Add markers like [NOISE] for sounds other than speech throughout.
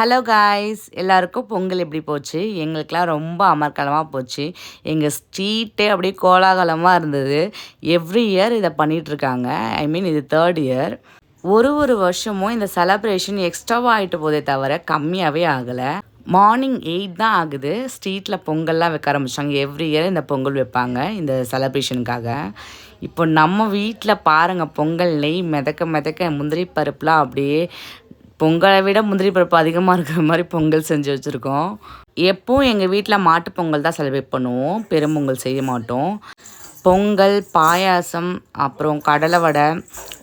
Hello guys எல்லாருக்கும் பொங்கல் எப்படி போச்சு? எங்களுக்கெலாம் ரொம்ப அமர்க்கலமாக போச்சு. எங்கள் ஸ்ட்ரீட்டே அப்படியே கோலாகலமாக இருந்தது. எவ்ரி இயர் இதை பண்ணிகிட்ருக்காங்க ஐ மீன் இது தேர்ட் இயர் ஒரு ஒரு வருஷமும் இந்த செலப்ரேஷன் எக்ஸ்ட்ராவாக ஆகிட்டு போதே தவிர கம்மியாகவே ஆகலை. மார்னிங் எயிட் தான் ஆகுது. ஸ்ட்ரீட்டில் பொங்கல்லாம் வைக்க ஆரம்பித்தாங்க எவ்ரி இயர் இந்த பொங்கல் வைப்பாங்க இந்த செலப்ரேஷனுக்காக இப்போ நம்ம வீட்டில் பாருங்கள் பொங்கல் நெய் மிதக்க மிதக்க முந்திரி பருப்புலாம் அப்படியே பொங்கலை விட முந்திரி பருப்பு அதிகமாக இருக்கிற மாதிரி பொங்கல் செஞ்சு வச்சுருக்கோம். எப்போவும் எங்கள் வீட்டில் மாட்டு பொங்கல் தான் செலிப்ரேட் பண்ணுவோம். பெரும்பொங்கல் செய்ய மாட்டோம். பொங்கல் பாயாசம் அப்புறம் கடலை வடை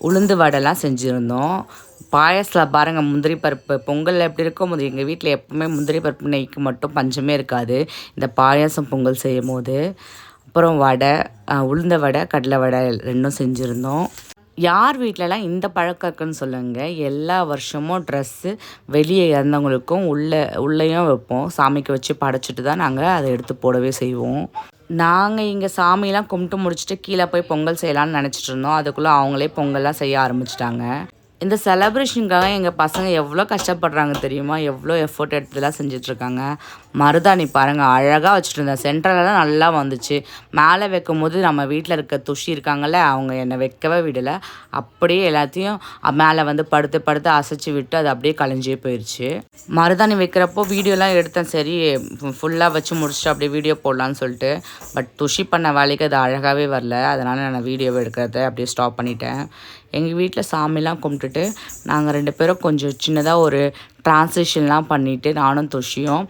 உளுந்து வடைலாம் செஞ்சுருந்தோம். பாயசில் பாருங்கள் முந்திரி பருப்பு. பொங்கல் எப்படி இருக்கோ முந்திரி எங்கள் வீட்டில் எப்போவுமே முந்திரி பருப்பு நெய்க்கு மட்டும் பஞ்சமே இருக்காது. இந்த பாயாசம் பொங்கல் செய்யும் போது அப்புறம் வடை உளுந்த வடை கடலை வடை ரெண்டும் செஞ்சுருந்தோம். யார் வீட்டிலலாம் இந்த பழக்கம் இருக்குன்னு சொல்லுங்கள் எல்லா வருஷமும் ட்ரெஸ்ஸு வெளியே இறந்தவங்களுக்கும் உள்ளே உள்ளேயும் வைப்போம். சாமிக்கு வச்சு படைச்சிட்டு தான் நாங்கள் அதை எடுத்து போடவே செய்வோம். நாங்கள் இங்கே சாமியெல்லாம் கும்பிட்டு முடிச்சுட்டு கீழே போய் பொங்கல் செய்யலான்னு நினச்சிட்டு இருந்தோம். அதுக்குள்ளே அவங்களே பொங்கல்லாம் செய்ய ஆரம்பிச்சிட்டாங்க. இந்த செலப்ரேஷனுக்காக எங்கள் பசங்க எவ்வளோ கஷ்டப்படுறாங்க தெரியுமா? எவ்வளோ எஃபோர்ட் எடுத்துலாம் செஞ்சிட்ருக்காங்க. மருதாணி பாருங்கள் அழகாக வச்சுட்டு இருந்தேன் சென்ட்ரலெலாம் நல்லா வந்துச்சு. மேலே வைக்கும் போது நம்ம வீட்டில் இருக்க துஷி இருக்காங்கல்ல அவங்க என்னை வைக்கவே விடலை. அப்படியே எல்லாத்தையும் மேலே வந்து படுத்து படுத்து அசைச்சு விட்டு அது அப்படியே கலைஞ்சே போயிடுச்சு மருதாணி வைக்கிறப்போ வீடியோலாம் எடுத்தேன். சரி ஃபுல்லாக வச்சு முடிச்சுட்டு அப்படியே வீடியோ போடலான்னு சொல்லிட்டு. பட் துஷி பண்ண வேலைக்கு அது அழகாகவே வரல. அதனால் நான் வீடியோவை எடுக்கிறத அப்படியே ஸ்டாப் பண்ணிட்டேன். எங்கள் வீட்டில் சாமிலாம் கும்பிட்டுட்டு நாங்கள் ரெண்டு பேரும் கொஞ்சம் சின்னதாக ஒரு டிரான்ஸ்லேஷன்லாம் பண்ணிவிட்டு நானும் தொஷியும்.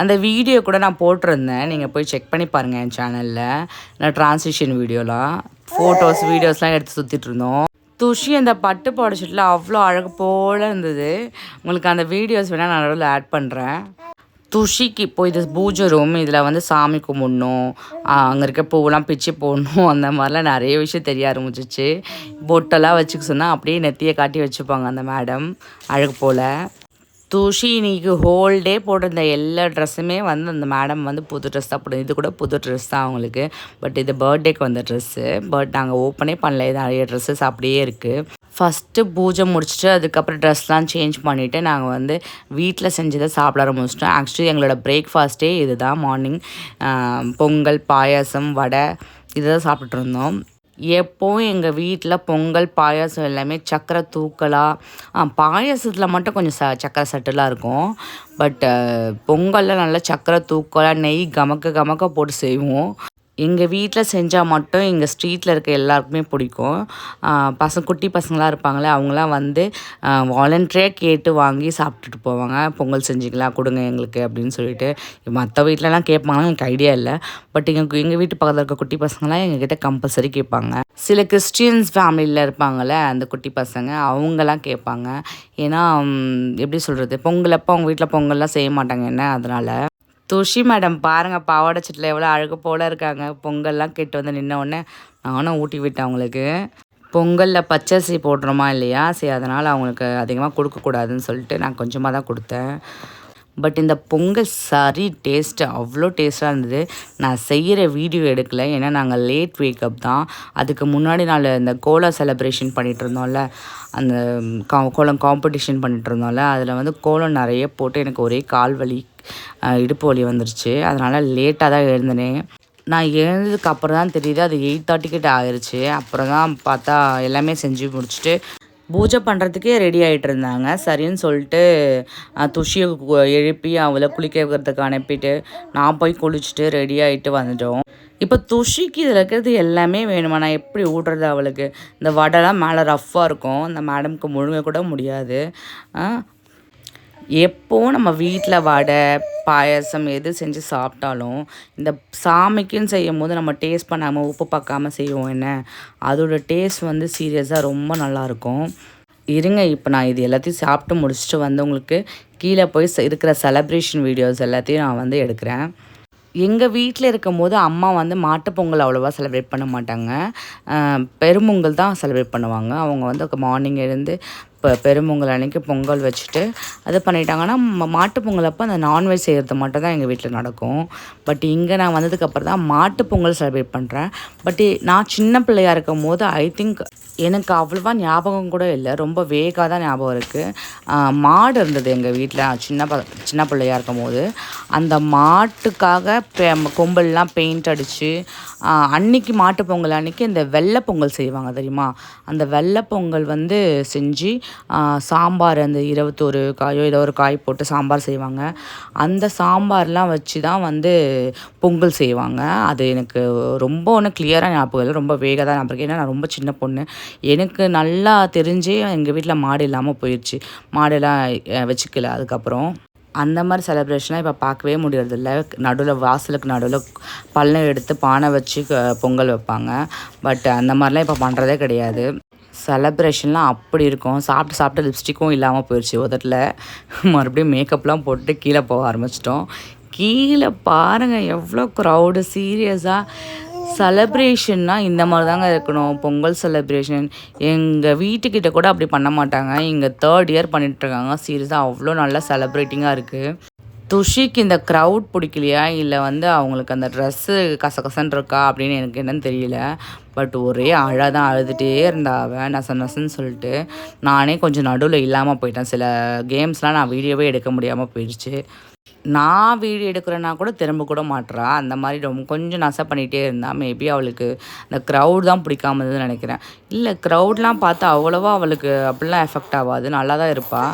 அந்த வீடியோ கூட நான் போட்டிருந்தேன். நீங்கள் போய் செக் பண்ணி பாருங்கள் என் சேனலில் நான் டிரான்ஸ்லேஷன் வீடியோலாம் ஃபோட்டோஸ் வீடியோஸ்லாம் எடுத்து சுற்றிட்டு இருந்தோம். துஷி அந்த பட்டு பாடச்சிட்டில் அவ்வளோ அழகு போல் இருந்தது. உங்களுக்கு அந்த வீடியோஸ் வேணால் நான் நடுவில் ஆட் பண்ணுறேன் துஷிக்கு இப்போ இது பூஜை ரூம் இதில் வந்து சாமி கும்பிடணும். அங்கே இருக்க பூவெல்லாம் பிச்சு போடணும். அந்த மாதிரிலாம் நிறைய விஷயம் தெரிய ஆரம்பிச்சிச்சு. பொட்டெல்லாம் வச்சுக்க சொன்னால் அப்படியே நெத்தியை காட்டி வச்சுப்பாங்க அந்த மேடம் அழகு போல். துஷி இன்னைக்கு ஹோல் டே போட்டிருந்த எல்லா ட்ரெஸ்ஸுமே வந்து அந்த மேடம் வந்து புது ட்ரெஸ் தான் போட்டு இது கூட புது ட்ரெஸ் தான் அவங்களுக்கு. பட் இது பர்த்டேக்கு வந்த ட்ரெஸ்ஸு பட் நாங்கள் ஓப்பனே பண்ணல. இது நிறைய ட்ரெஸ்ஸஸ் அப்படியே இருக்குது ஃபஸ்ட்டு பூஜை முடிச்சுட்டு அதுக்கப்புறம் ட்ரெஸ்லாம் சேஞ்ச் பண்ணிவிட்டு நாங்கள் வந்து வீட்டில் செஞ்சதை சாப்பிட ஆரம்பிச்சிட்டோம். ஆக்சுவலி எங்களோட பிரேக்ஃபாஸ்ட்டே இது தான் மார்னிங் பொங்கல் பாயாசம் வடை இதை தான் சாப்பிட்டுட்டு இருந்தோம். எப்போவும் எங்கள் வீட்டில் பொங்கல் பாயாசம் எல்லாமே சக்கரை தூக்கலாக பாயாசத்தில் மட்டும் கொஞ்சம் ச சக்கரை சட்டலாக இருக்கும். பட் பொங்கலில் நல்லா சக்கரை தூக்கலாக நெய் கமக்க கமக்க போட்டு செய்வோம். எங்கள் வீட்டில் செஞ்சால் மட்டும் எங்கள் ஸ்ட்ரீட்டில் இருக்க எல்லாருக்குமே பிடிக்கும். பசங்க குட்டி பசங்களாம் இருப்பாங்களே அவங்களாம் வந்து வாலண்ட்ரியாக கேட்டு வாங்கி சாப்பிட்டுட்டு போவாங்க. பொங்கல் செஞ்சுக்கலாம் கொடுங்க எங்களுக்கு அப்படின்னு சொல்லிட்டு. மற்ற வீட்டிலலாம் கேட்பாங்கன்னா எனக்கு ஐடியா இல்லை. பட் எங்கள் எங்கள் வீட்டு பக்கத்தில் இருக்க குட்டி பசங்களாம் எங்ககிட்ட கம்பல்சரி கேட்பாங்க. சில கிறிஸ்டியன்ஸ் ஃபேமிலியில் இருப்பாங்கள்ல அந்த குட்டி பசங்க அவங்கெல்லாம் கேட்பாங்க. ஏன்னா எப்படி சொல்கிறது பொங்கல் அப்போ அவங்க வீட்டில் பொங்கல்லாம் செய்ய மாட்டாங்க என்ன அதனால். துஷி மேடம் பாருங்கள் பாவாடை சட்டில் எவ்வளோ அழகு போல் இருக்காங்க. பொங்கல்லாம் கெட்டு வந்து நின்ன உடனே நானும் ஊட்டி விட்டேன் அவங்களுக்கு. பொங்கலில் பச்சரிசி போடுறோமா இல்லையா? சரி அதனால் அவங்களுக்கு அதிகமாக கொடுக்கக்கூடாதுன்னு சொல்லிட்டு நான் கொஞ்சமாக தான் கொடுத்தேன். பட் இந்த பொங்கல் சரி டேஸ்ட்டு அவ்வளோ டேஸ்ட்டாக இருந்தது. நான் செய்கிற வீடியோ எடுக்கலை. ஏன்னா நாங்கள் லேட் வேக்கப் தான். அதுக்கு முன்னாடி நாள் இந்த கோலா செலப்ரேஷன் பண்ணிகிட்டு இருந்தோம்ல. அந்த கா கோலம் காம்படிஷன் பண்ணிகிட்டு இருந்தோம்ல. அதில் வந்து கோலம் நிறைய போட்டு எனக்கு ஒரே கால் வலி இடுப்பு வலி வந்துருச்சு. அதனால் லேட்டாக தான் எழுந்தினேன் நான் எழுந்ததுக்கு அப்புறம் தான் தெரியுது. அது எயிட் தேர்ட்டிக்கிட்ட ஆயிடுச்சு அப்புறம் தான் பார்த்தா எல்லாமே செஞ்சு முடிச்சுட்டு பூஜை பண்ணுறதுக்கே ரெடி ஆகிட்டு இருந்தாங்க சரின்னு சொல்லிட்டு துஷியை எழுப்பி அவளை குளிக்க வைக்கிறதுக்கு அனுப்பிட்டு நான் போய் குளிச்சுட்டு ரெடி ஆகிட்டு வந்துட்டோம். இப்போ துஷிக்கு இதில் இருக்கிறது எல்லாமே வேணுமா? நான் எப்படி ஊட்டுறது அவளுக்கு? இந்த வடைலாம் மேலே ரஃப்பாக இருக்கும். இந்த மேடம்க்கு முழுங்க கூட முடியாது. எப்போவும் நம்ம வீட்டில் வடை பாயசம் எது செஞ்சு சாப்பிட்டாலும் இந்த சாமிக்குன்னு செய்யும் போது நம்ம டேஸ்ட் பண்ணாமல் உப்பு பார்க்காம செய்வோம் என்ன? அதோட டேஸ்ட் வந்து சீரியஸாக ரொம்ப நல்லாயிருக்கும். இருங்க இப்போ நான் இது எல்லாத்தையும் சாப்பிட்டு முடிச்சுட்டு வந்து உங்களுக்கு கீழே போய் இருக்கிற செலப்ரேஷன் வீடியோஸ் எல்லாத்தையும் நான் வந்து எடுக்கிறேன். எங்கள் வீட்டில் இருக்கும் போது அம்மா வந்து மாட்டுப்பொங்கல் அவ்வளோவா செலிப்ரேட் பண்ண மாட்டாங்க. பெரும்பொங்கல் தான் செலிப்ரேட் பண்ணுவாங்க. அவங்க வந்து மார்னிங் எழுந்து இப்போ பெருமொங்கல் அன்றைக்கி பொங்கல் வச்சுட்டு அது பண்ணிட்டாங்கன்னா ம- மாட்டுப் பொங்கல் அப்போ அந்த நான்வெஜ் செய்கிறது மட்டும் தான் எங்கள் வீட்டில் நடக்கும். பட் இங்கே நான் வந்ததுக்கப்புறம் தான் மாட்டு பொங்கல் செலிப்ரேட் பண்ணுறேன் பட் நான் சின்ன பிள்ளையாக இருக்கும் போது ஐ திங்க் எனக்கு அவ்வளோவா ஞாபகம் கூட இல்லை. ரொம்ப வேகாக தான் ஞாபகம் இருக்குது மாடு இருந்தது எங்கள் வீட்டில் சின்ன ப சின்ன பிள்ளையாக இருக்கும் போது அந்த மாட்டுக்காக பெ- கொம்பெல்லாம் பெயிண்ட் அடித்து அன்னைக்கு மாட்டு பொங்கல் அன்னைக்கு இந்த வெள்ளை பொங்கல் செய்வாங்க தெரியுமா? அந்த வெள்ளை பொங்கல் வந்து செஞ்சு சாம்பார் அந்த இருபத்தோரு காயோ ஏதோ ஒரு காய் போட்டு சாம்பார் செய்வாங்க. அந்த சாம்பார்லாம் வச்சு தான் வந்து பொங்கல் செய்வாங்க. அது எனக்கு ரொம்ப ஒன்றும் கிளியராக ஞாபகம் இல்லை. ரொம்ப வேக தான் ஞாபகம் ஏன்னா நான் ரொம்ப சின்ன பொண்ணு. எனக்கு நல்லா தெரிஞ்சே எங்கள் வீட்டில் மாடு இல்லாமல் போயிடுச்சு மாடெல்லாம் வச்சுக்கல. அதுக்கப்புறம் அந்த மாதிரி செலிப்ரேஷன்லாம் இப்போ பார்க்கவே முடியறதில்ல. நடுவில் வாசலுக்கு நடுவில் பள்ளம் எடுத்து பானை வச்சு க- பொங்கல் வைப்பாங்க. பட் அந்த மாதிரிலாம் இப்போ பண்ணுறதே கிடையாது. செலப்ரேஷன்லாம் அப்படி இருக்கும். சாப்பிட்டு சாப்பிட்டு லிப்ஸ்டிக்கும் இல்லாமல் போயிடுச்சு உதட்டில். மறுபடியும் மேக்கப்லாம் போட்டு கீழே போக ஆரம்பிச்சிட்டோம். கீழே பாருங்கள் எவ்வளோ க்ரௌடு சீரியஸாக செலப்ரேஷன்னா இந்த மாதிரி தாங்க இருக்கணும். பொங்கல் செலப்ரேஷன் எங்கள் வீட்டுக்கிட்ட கூட அப்படி பண்ண மாட்டாங்க. இங்கே தேர்ட் இயர் பண்ணிகிட்ருக்காங்க சீரியஸாக அவ்வளோ நல்லா செலப்ரேட்டிங்காக இருக்குது துஷிக்கு இந்த க்ரௌட் பிடிக்கலையா? இல்லை வந்து அவங்களுக்கு அந்த ட்ரெஸ்ஸு கசகசன்னு இருக்கா? அப்படின்னு எனக்கு என்னன்னு தெரியல. பட் ஒரே அழ தான் அழுதுகிட்டே இருந்தா அவன் நச நசன்னு சொல்லிட்டு நானே கொஞ்சம் நடுவில் இல்லாமல் போயிட்டேன். சில கேம்ஸ்லாம் நான் வீடியோவே எடுக்க முடியாமல் போயிடுச்சு. நான் வீடியோ எடுக்கிறேன்னா கூட திரும்ப கூட மாட்டுறா அந்த மாதிரி ரொம்ப கொஞ்சம் நசை பண்ணிகிட்டே இருந்தால் மேபி அவளுக்கு அந்த க்ரௌட் தான் பிடிக்காம இருந்ததுன்னு நினைக்கிறேன். இல்லை க்ரௌட்லாம் பார்த்தா அவ்வளோவா அவளுக்கு அப்படிலாம் எஃபெக்ட் ஆகாது. நல்லா தான் இருப்பாள்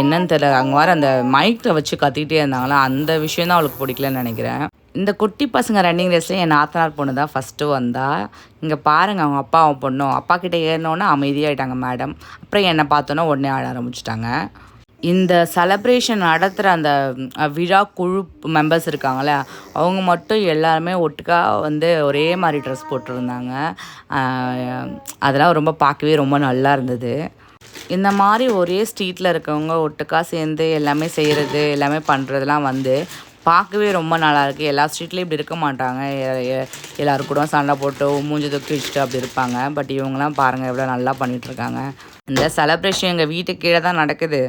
என்னன்னு தெரியல. அங்கே வர அந்த மைக்கில் வச்சு கத்திக்கிட்டே இருந்தாங்களா? அந்த விஷயம் தான் அவளுக்கு பிடிக்கலன்னு நினைக்கிறேன். இந்த குட்டி பசங்க ரன்னிங் ரேஸில் என் நாத்தனார் பொண்ணு தான் ஃபஸ்ட்டு வந்தா. இங்கே பாருங்கள் அவங்க அப்பா அவன் பொண்ணும் அப்பா கிட்டே ஏறினோன்னே அமைதியாகிட்டாங்க மேடம் அப்புறம் என்னை பார்த்தோன்னே உடனே ஆட ஆரம்பிச்சிட்டாங்க. இந்த செலப்ரேஷன் நடத்துகிற அந்த விழா குழு மெம்பர்ஸ் இருக்காங்களே அவங்க மட்டும் எல்லாருமே ஒட்டுக்கா வந்து ஒரே மாதிரி ட்ரெஸ் போட்டிருந்தாங்க. அதெல்லாம் ரொம்ப பார்க்கவே ரொம்ப நல்லா இருந்தது. இந்த மாதிரி ஒரே ஸ்ட்ரீட்டில் இருக்கவங்க ஒட்டுக்கா சேர்ந்து எல்லாமே செய்கிறது எல்லாமே பண்ணுறதுலாம் வந்து பார்க்கவே ரொம்ப நல்லா இருக்குது எல்லா ஸ்ட்ரீட்லேயும் இப்படி இருக்க மாட்டாங்க. எல்லோரும் கூட சண்டை போட்டு மூஞ்சி தூக்கி வச்சுட்டு அப்படி இருப்பாங்க. பட் இவங்கெல்லாம் பாருங்கள் எவ்வளோ நல்லா பண்ணிகிட்ருக்காங்க இந்த செலப்ரேஷன் எங்கள் வீட்டுக்கு கீழே தான் நடக்குது.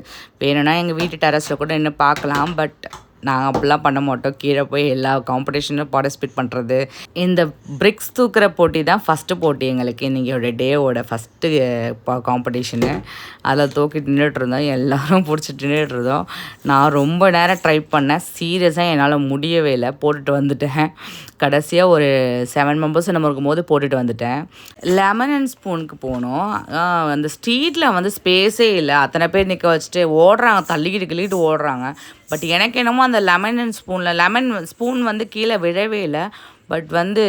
வேணும்னா எங்கள் வீட்டு டெரஸில் கூட இன்னும் பார்க்கலாம். பட் நாங்கள் அப்படிலாம் பண்ண மாட்டோம். கீழே போய் எல்லா காம்படிஷனும் பார்ட்டிசிபேட் பண்ணுறது இந்த பிரிக்ஸ் தூக்குற போட்டி தான் ஃபஸ்ட்டு போட்டி எங்களுக்கு. இன்றைக்கியோட டேவோட ஃபஸ்ட்டு காம்படிஷனு அதில் தூக்கிட்டு நின்றுட்டு இருந்தோம். எல்லோரும் பிடிச்சிட்டு நின்றுட்டு இருந்தோம். நான் ரொம்ப நேரம் ட்ரை பண்ணேன். சீரியஸாக என்னால் முடியவே இல்லை. போட்டுட்டு வந்துட்டேன். கடைசியாக ஒரு செவன் மெம்பர்ஸ் நம்ம இருக்கும்போது போட்டுட்டு வந்துட்டேன். லெமன் அண்ட் ஸ்பூனுக்கு போனோம். அந்த ஸ்ட்ரீட்டில் வந்து ஸ்பேஸே இல்லை. அத்தனை பேர் நிற்க வச்சுட்டு ஓடுறாங்க. தள்ளிக்கிட்டு கிள்ளிக்கிட்டு ஓடுறாங்க. பட் எனக்கு என்னமோ அந்த லெமன் அண்ட் ஸ்பூனில் லெமன் ஸ்பூன் வந்து கீழே விழவே இல்லை. பட் வந்து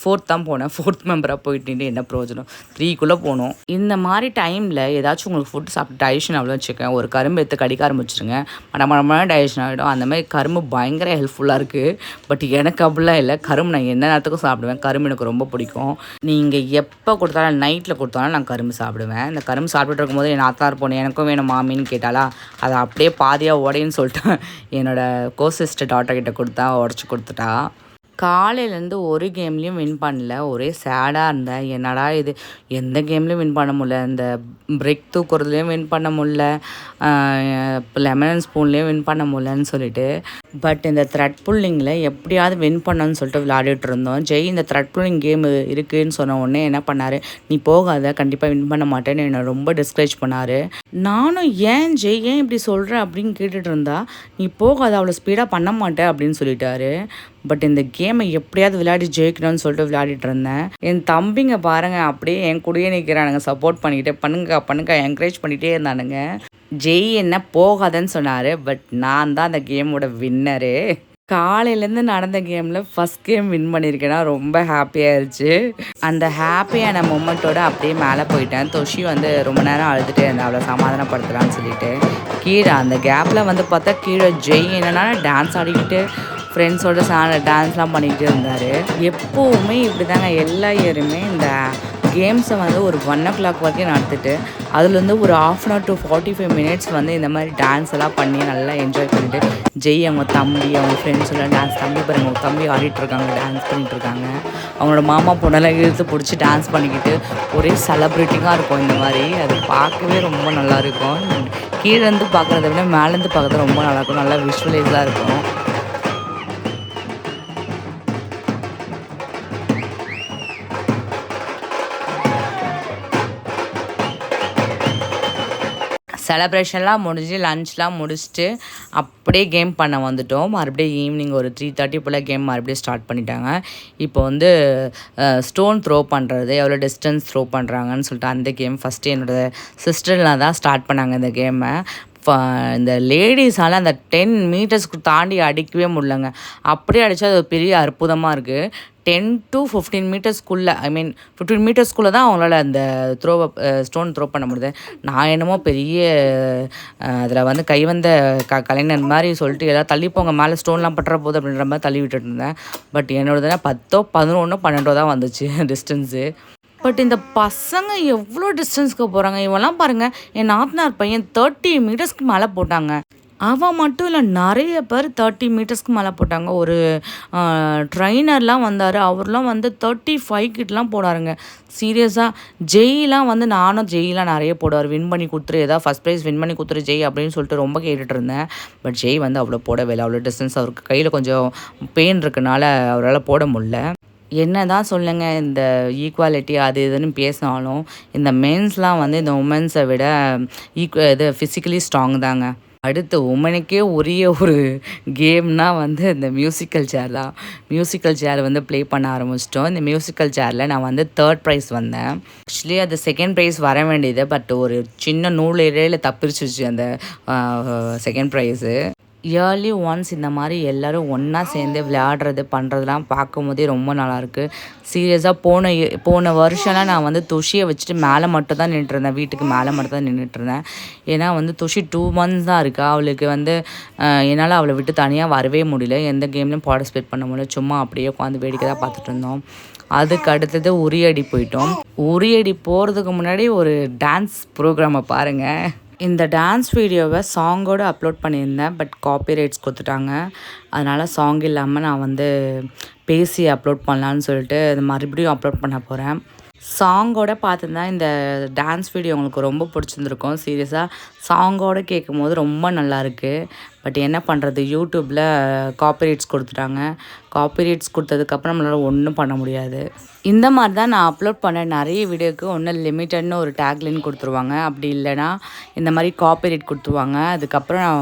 ஃபோர்த் தான் போனேன். ஃபோர்த் மெம்பராக போயிட்டு என்ன பிரயோஜனம்? த்ரீக்குள்ளே போனோம். இந்த மாதிரி டைமில் ஏதாச்சும் உங்களுக்கு ஃபுட் சாப்பிட்டு டைஜஷன் அவ்வளோ வச்சுக்கேன் ஒரு கரும்பு எடுத்து கடிக்க ஆரம்பிச்சிருங்க. மடமடமான டைஜஷன் ஆகிடும் அந்த மாதிரி கரும்பு பயங்கர ஹெல்ப்ஃபுல்லாக இருக்குது பட் எனக்கு அப்படிலாம் இல்லை. கரும்பு நான் என்ன நேரத்துக்கும் சாப்பிடுவேன். கரும்பு எனக்கு ரொம்ப பிடிக்கும். நீங்கள் எப்போ கொடுத்தாலும் நைட்டில் கொடுத்தாலும் நான் கரும்பு சாப்பிடுவேன். இந்த கரும்பு சாப்பிட்டுட்டு இருக்கும்போது என் ஆத்தார் போனேன் எனக்கும் வேணும் மாமின்னு கேட்டாலா அதை அப்படியே பாதியாக உடைன்னு சொல்லிட்டு என்னோடய கோசிஸ்டர் டாட்டர் கிட்ட கொடுத்தா உடச்சி கொடுத்துட்டா. காலையிலேருந்து ஒரு கேம்லேயும் வின் பண்ணல. ஒரே சேடாக இருந்தேன். என்னடா இது? எந்த கேம்லேயும் வின் பண்ண முடியல. இந்த பிரேக் தூக்குறதுலேயும் வின் பண்ண முடியல. லெமன் ஸ்பூன்லேயும் வின் பண்ண முடியலன்னு சொல்லிட்டு. பட் இந்த த்ரெட் புல்லிங்கில் எப்படியாவது வின் பண்ணணும்னு சொல்லிட்டு விளையாடிட்டு இருந்தோம். ஜெய் இந்த த்ரெட் புல்லிங் கேம் இருக்குதுன்னு சொன்ன உடனே என்ன பண்ணார்? நீ போகாத. கண்டிப்பாக வின் பண்ண மாட்டேன்னு என்னை ரொம்ப டிஸ்கரேஜ் பண்ணார். நானும் ஏன் ஜெய் ஏன் இப்படி சொல்கிற அப்படின்னு கேட்டுட்டு இருந்தா நீ போகாத. அவ்வளோ ஸ்பீடாக பண்ண மாட்டேன் அப்படின்னு சொல்லிட்டாரு. பட் இந்த கேமை எப்படியாவது விளையாடி ஜெயிக்கணும்னு சொல்லிட்டு விளையாடிட்டு இருந்தேன். என் தம்பிங்க பாருங்க அப்படியே என் கூடயே நிற்கிறானுங்க சப்போர்ட் பண்ணிக்கிட்டே பண்ணுங்க பண்ணுங்க என்கரேஜ் பண்ணிகிட்டே இருந்தானுங்க. ஜெய் என்ன போகாதன்னு சொன்னார் பட் நான் தான் அந்த கேமோட வின்னரு காலையிலேருந்து நடந்த கேமில் ஃபஸ்ட் கேம் வின் பண்ணியிருக்கேன்னா ரொம்ப ஹாப்பியாயிருச்சு அந்த ஹாப்பியான மொமெண்ட்டோட அப்படியே மேலே போயிட்டேன். தொஷி வந்து ரொம்ப நேரம் அழுதுகிட்டே இருந்தேன் அவளை சமாதானப்படுத்தலாம்னு சொல்லிட்டு. கீழே அந்த கேப்பில் வந்து பார்த்தா கீழே ஜெய் என்னன்னா டான்ஸ் ஆடிக்கிட்டு ஃப்ரெண்ட்ஸோட சா டான்ஸ்லாம் பண்ணிகிட்டு இருந்தார். எப்போவுமே இப்படி தாங்க எல்லா இயருமே இந்த கேம்ஸை வந்து ஒரு ஒன் ஓ கிளாக் வரைக்கும் நடத்திட்டு அதுலேருந்து ஒரு half an hour to forty five minutes வந்து இந்த மாதிரி டான்ஸ் எல்லாம் பண்ணி நல்லா என்ஜாய் பண்ணிட்டு ஜெய் அவங்க தம்பி அவங்க ஃப்ரெண்ட்ஸ் எல்லாம் டான்ஸ் தம்பி பாருங்க அவங்க தம்பி ஆடிட்டுருக்காங்க டான்ஸ் பண்ணிட்டு இருக்காங்க. அவங்களோட மாமா பொண்ணெல்லாம் இழுத்து பிடிச்சி டான்ஸ் பண்ணிக்கிட்டு ஒரே செலப்ரேட்டிங்காக இருக்கும் இந்த மாதிரி. அது பார்க்கவே ரொம்ப நல்லா இருக்கும். கீழேருந்து பார்க்குறத விட மேலேருந்து பார்க்குறது ரொம்ப நல்லா இருக்கும். நல்லா விஷுவலைஸாக இருக்கும். செலப்ரேஷன்லாம் முடிஞ்சு லஞ்ச்லாம் முடிச்சுட்டு அப்படியே கேம் பண்ண வந்துட்டோம். மறுபடியும் ஈவினிங் ஒரு த்ரீ தேர்ட்டி போல் கேம் மறுபடியும் ஸ்டார்ட் பண்ணிட்டாங்க. இப்போ வந்து ஸ்டோன் த்ரோ பண்ணுறது எவ்வளோ டிஸ்டன்ஸ் த்ரோ பண்ணுறாங்கன்னு சொல்லிட்டு அந்த கேம் ஃபஸ்ட்டு என்னோடய சிஸ்டர்லாம் தான் ஸ்டார்ட் பண்ணாங்க இந்த கேமை இந்த லேடிஸால் அந்த டென் மீட்டர்ஸ்க்கு தாண்டி அடிக்கவே முடியலங்க. அப்படியே அடித்தா அது ஒரு பெரிய அற்புதமாக இருக்குது டென் டு ஃபிஃப்டீன் மீட்டர்ஸ்க்குள்ளே ஐ மீன் ஃபிஃப்டீன் மீட்டர்ஸ்க்குள்ளே தான் அவங்களால அந்த த்ரோவை ஸ்டோன் த்ரோ பண்ண முடியுது. நான் என்னமோ பெரிய அதில் வந்து கைவந்த க கலைஞர் மாதிரி சொல்லிட்டு ஏதாவது தள்ளிப்போங்க மேலே ஸ்டோன்லாம் பட்டுற போகுது அப்படின்ற மாதிரி தள்ளி விட்டுட்டு இருந்தேன். பட் என்னோடதுனா பத்தோ பதினொன்றோ பன்னெண்டோ தான் வந்துச்சு [LAUGHS] டிஸ்டன்ஸு பட் இந்த பசங்க எவ்வளோ டிஸ்டன்ஸ்க்கு போகிறாங்க இவெல்லாம் பாருங்கள் என் நாத்தனார் பையன் தேர்ட்டி மீட்டர்ஸ்க்கு மேலே போட்டாங்க. அவன் மட்டும் இல்லை நிறைய பேர் தேர்ட்டி மீட்டர்ஸ்க்கு மேலே போட்டாங்க. ஒரு ட்ரைனர்லாம் வந்தார். அவர்லாம் வந்து தேர்ட்டி ஃபைவ் கிட்டலாம் போடாருங்க சீரியஸாக ஜெயிலாம் வந்து நானும் ஜெயிலாம் நிறைய போடுவார். வின் பண்ணி கொடுத்துரு ஏதாவது ஃபஸ்ட் ப்ரைஸ் வின் பண்ணி கொடுத்துரு ஜெய் அப்படின்னு சொல்லிட்டு ரொம்ப கேட்டுட்டு இருந்தேன். பட் ஜெய் வந்து அவ்வளோ போடவே இல்லை. அவ்வளோ டிஸ்டன்ஸ் அவருக்கு கையில் கொஞ்சம் பெயின் இருக்கனால அவரால் போட முடில என்ன தான் சொல்லுங்கள் இந்த ஈக்குவாலிட்டி அது இதுன்னு பேசினாலும் இந்த மென்ஸ்லாம் வந்து இந்த உமன்ஸை விட ஈக்குவ இது ஃபிசிக்கலி ஸ்ட்ராங் தாங்க. அடுத்து உமனுக்கே உரிய ஒரு கேம்னா வந்து இந்த மியூசிக்கல் சேர் தான். மியூசிக்கல் சேர் வந்து ப்ளே பண்ண ஆரம்பிச்சிட்டோம். இந்த மியூசிக்கல் சேரில் நான் வந்து தேர்ட் ப்ரைஸ் வந்தேன். ஆக்சுவலி அது செகண்ட் ப்ரைஸ் வர வேண்டியது பட் ஒரு சின்ன நூல் இடையில தப்பிச்சிருச்சு அந்த செகண்ட் ப்ரைஸு இயர்லி ஒன்ஸ் இந்த மாதிரி எல்லோரும் ஒன்றா சேர்ந்து விளையாடுறது பண்ணுறதுலாம் பார்க்கும்போதே ரொம்ப நல்லாயிருக்கு சீரியஸாக போன போன வருஷம்லாம் நான் வந்து துஷியை வச்சுட்டு மேலே மட்டும் தான் நின்றுருந்தேன் வீட்டுக்கு மேலே மட்டும் தான் நின்றுட்டுருந்தேன். ஏன்னா வந்து துஷி டூ மந்த்ஸ் தான் இருக்கா. அவளுக்கு வந்து என்னால் அவளை விட்டு தனியாக வரவே முடியல. எந்த கேம்லையும் பார்ட்டிசிபேட் பண்ண முடியல. சும்மா அப்படியே உட்காந்து வேடிக்கை தான் பார்த்துட்டு இருந்தோம். அதுக்கு அடுத்தது உரியடி போயிட்டோம். உரியடி போகிறதுக்கு முன்னாடி ஒரு டான்ஸ் ப்ரோக்ராமை பாருங்கள் இந்த டான்ஸ் வீடியோவை சாங்கோடு அப்லோட் பண்ணியிருந்தேன் பட் காப்பி ரைட்ஸ் கொடுத்துட்டாங்க. அதனால் சாங் இல்லாமல் நான் வந்து பேசி அப்லோட் பண்ணலான்னு சொல்லிட்டு இது மறுபடியும் அப்லோட் பண்ண போகிறேன் சாங்கோட பார்த்துருந்தா இந்த டான்ஸ் வீடியோ உங்களுக்கு ரொம்ப பிடிச்சிருந்துருக்கும். சீரியஸாக சாங்கோடு கேட்கும் போது ரொம்ப நல்லாயிருக்கு. பட் என்ன பண்ணுறது யூடியூப்பில் காப்பிரைட்ஸ் கொடுத்துட்டாங்க. காப்பிரைட்ஸ் கொடுத்ததுக்கப்புறம் நம்மளால் ஒன்றும் பண்ண முடியாது. இந்த மாதிரி தான் நான் அப்லோட் பண்ண நிறைய வீடியோக்கு ஒன்று லிமிட்டட்னு ஒரு டேக்லைன் கொடுத்துருவாங்க. அப்படி இல்லைனா இந்த மாதிரி காப்பிரைட் கொடுத்துருவாங்க. அதுக்கப்புறம்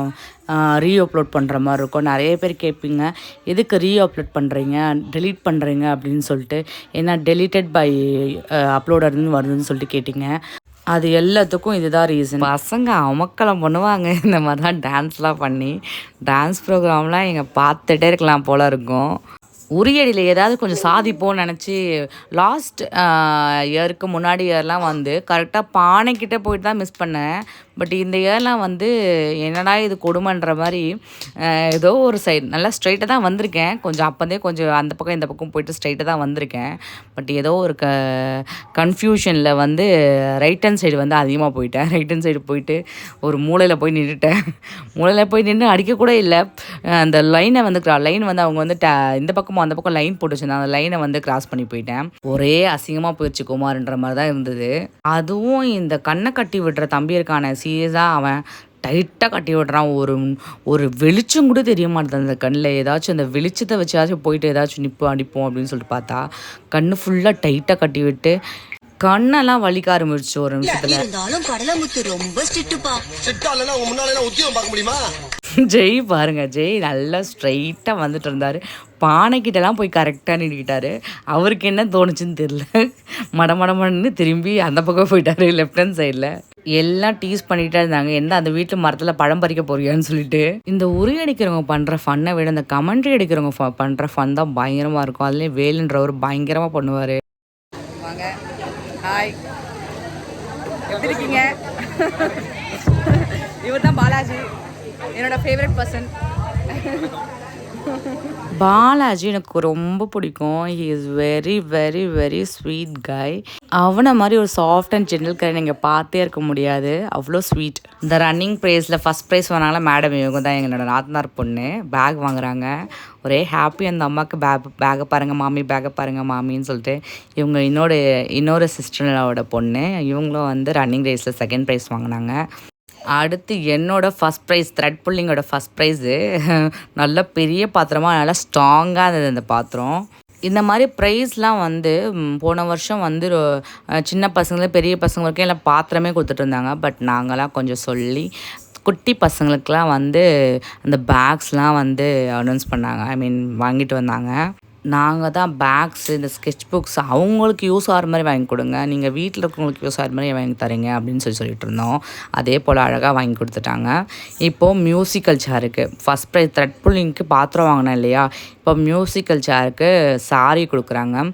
ரீ அப்லோட் பண்ணுற மாதிரி இருக்கும். நிறைய பேர் கேட்பீங்க எதுக்கு ரீ அப்லோட் பண்ணுறீங்க டெலீட் பண்ணுறீங்க அப்படின்னு சொல்லிட்டு. ஏன்னா டெலிட்டட் பை அப்லோடர்னு வருதுன்னு சொல்லிட்டு கேட்டிங்க. அது எல்லாத்துக்கும் இதுதான் ரீசன் பசங்க அமக்கலம் பண்ணுவாங்க. இந்த மாதிரி தான் டான்ஸ்லாம் பண்ணி டான்ஸ் ப்ரோக்ராம்லாம் எங்கள் பார்த்துட்டே இருக்கலாம் போல் இருக்கும். உரியடியில் ஏதாவது கொஞ்சம் சாதிப்போம்னு நினச்சி லாஸ்ட் இயருக்கு முன்னாடி இயர்லாம் வந்து கரெக்டாக பானைக்கிட்ட போயிட்டு தான் மிஸ் பண்ணேன். பட் இந்த இயர்லாம் வந்து என்னடா இது கொடுமைன்ற மாதிரி ஏதோ ஒரு சைடு நல்லா ஸ்ட்ரைட்டாக தான் வந்திருக்கேன். கொஞ்சம் அப்போதே கொஞ்சம் அந்த பக்கம் இந்த பக்கம் போயிட்டு ஸ்ட்ரைட்டாக தான் வந்திருக்கேன். பட் ஏதோ ஒரு க கன்ஃபியூஷனில் வந்து ரைட் ஹேண்ட் சைடு வந்து அதிகமாக போயிட்டேன். ரைட் ஹேண்ட் சைடு போயிட்டு ஒரு மூளையில் போய் நின்றுட்டேன். மூளையில் போய் நின்று அடிக்கக்கூட இல்லை. அந்த லைனை வந்து லைன் வந்து அவங்க வந்து இந்த பக்கமும் அந்த பக்கம் லைன் போட்டு வச்சுருந்தாங்க அந்த லைனை வந்து கிராஸ் பண்ணி போயிட்டேன். ஒரே அசிங்கமாக போயிடுச்சு குமார்ன்ற மாதிரி தான் இருந்தது. அதுவும் இந்த கண்ணை கட்டி விடுற தம்பி இருக்கான சீரியஸாக அவன். டைட்டாக கட்டி விடுறான். ஒரு ஒரு வெளிச்சம் கூட தெரிய மாட்டேது அந்த கண்ணில் ஏதாச்சும் அந்த வெளிச்சத்தை வச்சாச்சும் போயிட்டு ஏதாச்சும் நிற்போம் அடிப்போம் அப்படின்னு சொல்லிட்டு பார்த்தா கண்ணு ஃபுல்லாக டைட்டாக கட்டி விட்டு கண்ணெல்லாம் வலிக்க ஆரம்பிச்சு ஒரு நிமிஷத்துல. இருந்தாலும் கடலமுத்து ரொம்ப ஸ்ட்ரிக்ட்டுப்பா. [LAUGHS] ஜெய் பாருங்க ஜெய் நல்லா ஸ்ட்ரைட்டாக வந்துட்டு இருந்தார் பானைக்கிட்டலாம் போய் கரெக்டாக நின்றுக்கிட்டாரு அவருக்கு என்ன தோணுச்சுன்னு தெரில [LAUGHS] மடமடமடன்னு திரும்பி அந்த பக்கம் போயிட்டாரு லெஃப்ட் ஹேண்ட் சைடில் எல்லாம் டீஸ் பண்ணிகிட்டே இருந்தாங்க. என்ன அந்த வீட்டு மரத்தில் பழம் பறிக்க போறியான்னு சொல்லிட்டு. இந்த உரி அடிக்கிறவங்க பண்ணுற ஃபன்னை விட இந்த கமெண்ட்ரி அடிக்கிறவங்க ஃப பண்ணுற ஃபன் தான் பயங்கரமாக இருக்கும். அதுலேயும் வேலுன்றவர் பயங்கரமாக பண்ணுவார். வாங்க. ஹாய் எப்படி இருக்கீங்க? இவர் தான் பாலாஜி. என்னோட ஃபேவரட் பர்சன் பாலாஜி எனக்கு ரொம்ப பிடிக்கும். He is very very very sweet guy அவனை மாதிரி ஒரு சாஃப்ட் அண்ட் ஜென்டல் கரை நீங்கள் பார்த்தே இருக்க முடியாது. அவ்வளோ ஸ்வீட் இந்த ரன்னிங் ப்ரைஸில் ஃபஸ்ட் ப்ரைஸ் வாங்கினால மேடம் இவங்க தான் எங்களோட நாத்தனார் பொண்ணு. பேக் வாங்குறாங்க. ஒரே ஹாப்பி அந்த அம்மாவுக்கு பேக் பேக்கை பாருங்கள் மாமி பேக்கை பாருங்கள் மாமின்னு சொல்லிட்டு இவங்க இன்னொரு இன்னொரு சிஸ்டரோட பொண்ணு. இவங்களும் வந்து ரன்னிங் ரேஸில் செகண்ட் ப்ரைஸ் வாங்கினாங்க. அடுத்து என்னோடய ஃபஸ்ட் ப்ரைஸ் த்ரெட் புல்லிங்கோட ஃபஸ்ட் ப்ரைஸு நல்ல பெரிய பாத்திரமாக நல்லா ஸ்ட்ராங்காக இருந்தது அந்த பாத்திரம். இந்த மாதிரி ப்ரைஸ்லாம் வந்து போன வருஷம் வந்து சின்ன பசங்களுக்கு பெரிய பசங்க வரைக்கும் எல்லாம் பாத்திரமே கொடுத்துட்டு இருந்தாங்க. பட் நாங்களாம் கொஞ்சம் சொல்லி குட்டி பசங்களுக்கெலாம் வந்து அந்த பேக்ஸ்லாம் வந்து அனௌன்ஸ் பண்ணாங்க. ஐ மீன் வாங்கிட்டு வந்தாங்க. நாங்கள் தான் பேக்ஸ் இந்த ஸ்கெட்ச் புக்ஸ் அவங்களுக்கு யூஸ் ஆகிற மாதிரி வாங்கி கொடுங்க. நீங்கள் வீட்டில் இருக்கவங்களுக்கு யூஸ் ஆகிற மாதிரி வாங்கி தரீங்க அப்படின்னு சொல்லி சொல்லிட்டு இருந்தோம். அதே போல் அழகாக வாங்கி கொடுத்துட்டாங்க. இப்போது மியூசிக்கல் சேருக்கு ஃபஸ்ட் ப்ரைஸ் த்ரெட் புல்லிங்க்கு பாத்திரம் வாங்கினேன் இல்லையா? இப்போ மியூசிக்கல் சேருக்கு சாரி கொடுக்குறாங்க.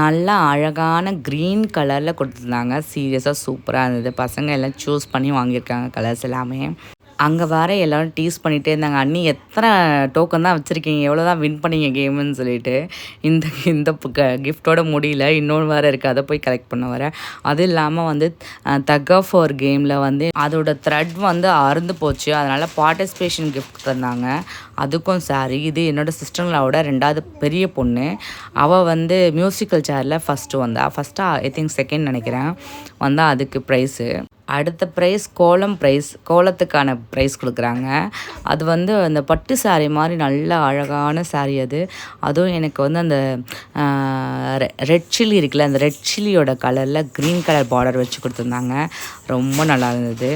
நல்லா அழகான க்ரீன் கலரில் கொடுத்துருந்தாங்க. சீரியஸாக சூப்பராக இருந்தது. பசங்க எல்லாம் சூஸ் பண்ணி வாங்கியிருக்காங்க கலர்ஸ் எல்லாமே. அங்கே வர எல்லோரும் டீஸ் பண்ணிகிட்டே இருந்தாங்க. அண்ணி எத்தனை டோக்கன் தான் வச்சுருக்கீங்க? எவ்வளோ தான் வின் பண்ணீங்க கேமுன்னு சொல்லிட்டு. இந்த இந்த கிஃப்டோட முடியல. இன்னொன்று வேறு இருக்குது அதை போய் கலெக்ட் பண்ண வர. அது இல்லாமல் வந்து தக் ஆஃப் ஒரு கேமில் வந்து அதோட த்ரெட் வந்து அறுந்து போச்சு. அதனால் பார்ட்டிசிபேஷன் கிஃப்ட் தந்தாங்க. அதுக்கும் சாரி. இது என்னோட சிஸ்டர்லாவோட ரெண்டாவது பெரிய பொண்ணு. அவள் வந்து மியூசிக்கல் சேரில் ஃபஸ்ட்டு வந்தா. ஃபஸ்ட்டாக ஐ திங்க் செகண்ட் நினைக்கிறேன். வந்தால் அதுக்கு ப்ரைஸு அடுத்த ப்ரைஸ் கோலம் ப்ரைஸ் கோலத்துக்கான ப்ரைஸ் கொடுக்குறாங்க. அது வந்து அந்த பட்டு சாரீ மாதிரி நல்ல அழகான சாரீ அது. அதுவும் எனக்கு வந்து அந்த ரெட் சில்லி இருக்குல்ல அந்த ரெட் சில்லியோட கலரில் க்ரீன் கலர் பார்டர் வச்சு கொடுத்துருந்தாங்க. ரொம்ப நல்லா இருந்தது.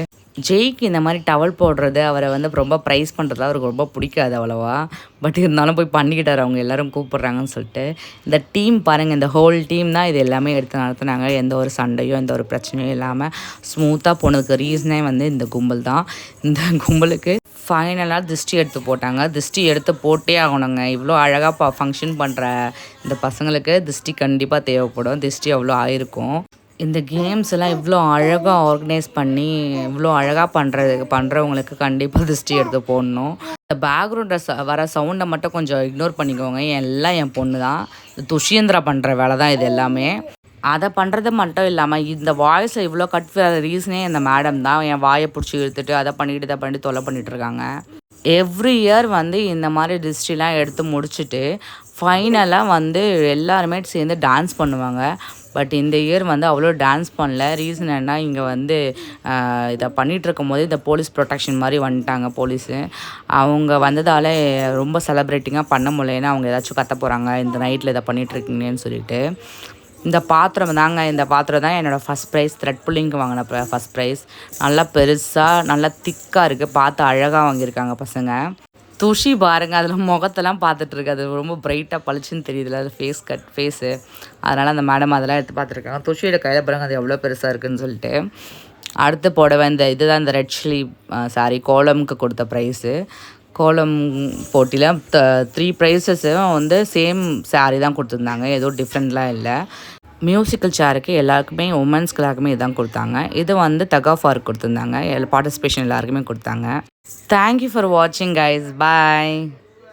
ஜெய்க்கு இந்த மாதிரி டவல் போடுறது அவரை வந்து ரொம்ப ப்ரைஸ் பண்ணுறது அவருக்கு ரொம்ப பிடிக்காது அவ்வளோவா. பட் இருந்தாலும் போய் பண்ணிக்கிட்டார் அவங்க எல்லாரும் கூப்பிட்றாங்கன்னு சொல்லிட்டு. இந்த டீம் பாருங்கள் இந்த ஹோல் டீம் தான் இது எல்லாமே எடுத்து நடத்துனாங்க. எந்த ஒரு சண்டையும் எந்த ஒரு பிரச்சனையும் இல்லாமல் ஸ்மூத்தாக போனதுக்கு ரீசனே வந்து இந்த கும்பல் தான். இந்த கும்பலுக்கு ஃபைனலாக திருஷ்டி எடுத்து போட்டாங்க. திருஷ்டி எடுத்து போட்டே ஆகணுங்க. இவ்வளோ அழகாக ப ஃபங்க்ஷன் பண்ணுற இந்த பசங்களுக்கு திருஷ்டி கண்டிப்பாக தேவைப்படும். திருஷ்டி அவ்வளோ ஆயிருக்கும். இந்த கேம்ஸ் எல்லாம் இவ்வளோ அழகாக ஆர்கனைஸ் பண்ணி இவ்வளோ அழகாக பண்ணுறது பண்ணுறவங்களுக்கு கண்டிப்பாக திருஷ்டி எடுத்து போடணும். இந்த பேக்ரவுண்டில் வர சவுண்டை மட்டும் கொஞ்சம் இக்னோர் பண்ணிக்கோங்க. எல்லாம் என் பொண்ணு தான் துஷியந்திரா பண்ணுற வேலை தான் இது எல்லாமே. அதை பண்ணுறது மட்டும் இல்லாமல் இந்த வாய்ஸை இவ்வளோ கட் ரீசனே இந்த மேடம் தான். என் வாயை பிடிச்சி இழுத்துட்டு அதை பண்ணிக்கிட்டு இதை பண்ணிட்டு தொலை பண்ணிகிட்ருக்காங்க இருக்காங்க. எவ்ரி இயர் வந்து இந்த மாதிரி டிஸ்ட்ரிலாம் எடுத்து முடிச்சுட்டு ஃபைனலாக வந்து எல்லாருமே சேர்ந்து டான்ஸ் பண்ணுவாங்க. பட் இந்த இயர் வந்து அவ்வளோ டான்ஸ் பண்ணல. ரீசன் என்ன இங்கே வந்து இதை பண்ணிகிட்டு இருக்கும்போது இந்த போலீஸ் ப்ரொடெக்ஷன் மாதிரி வந்துட்டாங்க போலீஸு அவங்க வந்ததால் ரொம்ப செலப்ரேட்டிங்காக பண்ண முடியலன்னா அவங்க ஏதாச்சும் கத்த போகிறாங்க இந்த நைட்டில் இதை பண்ணிகிட்ருக்கீங்கன்னு சொல்லிட்டு. இந்த பாத்திரம் தாங்க இந்த பாத்திரம் தான் என்னோடய ஃபஸ்ட் ப்ரைஸ் த்ரெட் புல்லிங்க்கு வாங்கின ஃபஸ்ட் ப்ரைஸ் நல்லா பெருசாக நல்லா திக்காக இருக்குது பார்த்து அழகாக வாங்கியிருக்காங்க பசங்க. துஷி பாருங்க அதில் முகத்தெல்லாம் பார்த்துட்ருக்கு அது ரொம்ப பிரைட்டாக பளிச்சுன்னு தெரியுதுல அது ஃபேஸ் கட் ஃபேஸு அதனால் அந்த மேடம் அதெல்லாம் எடுத்து பார்த்துருக்காங்க. துஷியோட கையில் பாருங்க அது எவ்வளோ பெருசாக இருக்குன்னு சொல்லிட்டு. அடுத்து போடவே இந்த இதுதான் இந்த ரெட் சில்லி சாரி கோலம்க்கு கொடுத்த ப்ரைஸு கோலம் போட்டியில் த்ரீ ப்ரைஸஸும் வந்து சேம் சாரீ தான் கொடுத்துருந்தாங்க. எதுவும் டிஃப்ரெண்ட்லாம் இல்லை. மியூசிக்கல் சேருக்கு எல்லாருக்குமே உமன்ஸ்க்கு எல்லாருக்குமே இதான் கொடுத்தாங்க. இது வந்து தகா கொடுத்துருந்தாங்க. கொடுத்துருந்தாங்க பார்ட்டிசிபேஷன் எல்லாருக்குமே கொடுத்தாங்க. தேங்க்யூ ஃபார் வாட்சிங் கைஸ் பாய்